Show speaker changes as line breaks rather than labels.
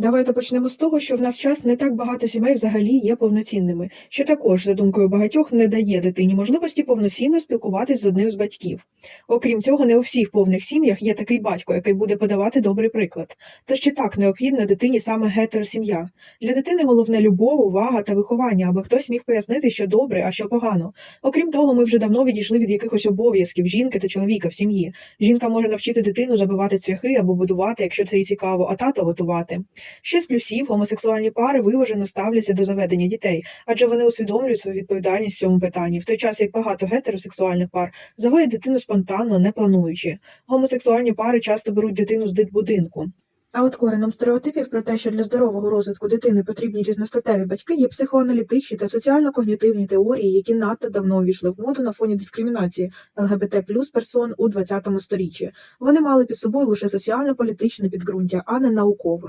Давайте почнемо з того, що в нас час не так багато сімей взагалі є повноцінними, що також, за думкою багатьох, не дає дитині можливості повноцінно спілкуватись з одним з батьків. Окрім цього, не у всіх повних сім'ях є такий батько, який буде подавати добрий приклад. Тож чи так необхідна дитині саме гетеросім'я? Для дитини головне любов, увага та виховання, аби хтось міг пояснити, що добре, а що погано. Окрім того, ми вже давно відійшли від якихось обов'язків жінки та чоловіка в сім'ї. Жінка може навчити дитину забивати цвяхи або будувати, якщо це їй цікаво, а тато готувати. Ще з плюсів гомосексуальні пари виважено ставляться до заведення дітей, адже вони усвідомлюють свою відповідальність в цьому питанні, в той час як багато гетеросексуальних пар заводять дитину спонтанно, не плануючи. Гомосексуальні пари часто беруть дитину з дитбудинку. А от кореном стереотипів про те, що для здорового розвитку дитини потрібні різностатеві батьки, є психоаналітичні та соціально-когнітивні теорії, які надто давно увійшли в моду на фоні дискримінації ЛГБТ плюс персон у 20 сторіччі. Вони мали під собою лише соціально-політичне підґрунтя, а не наукове.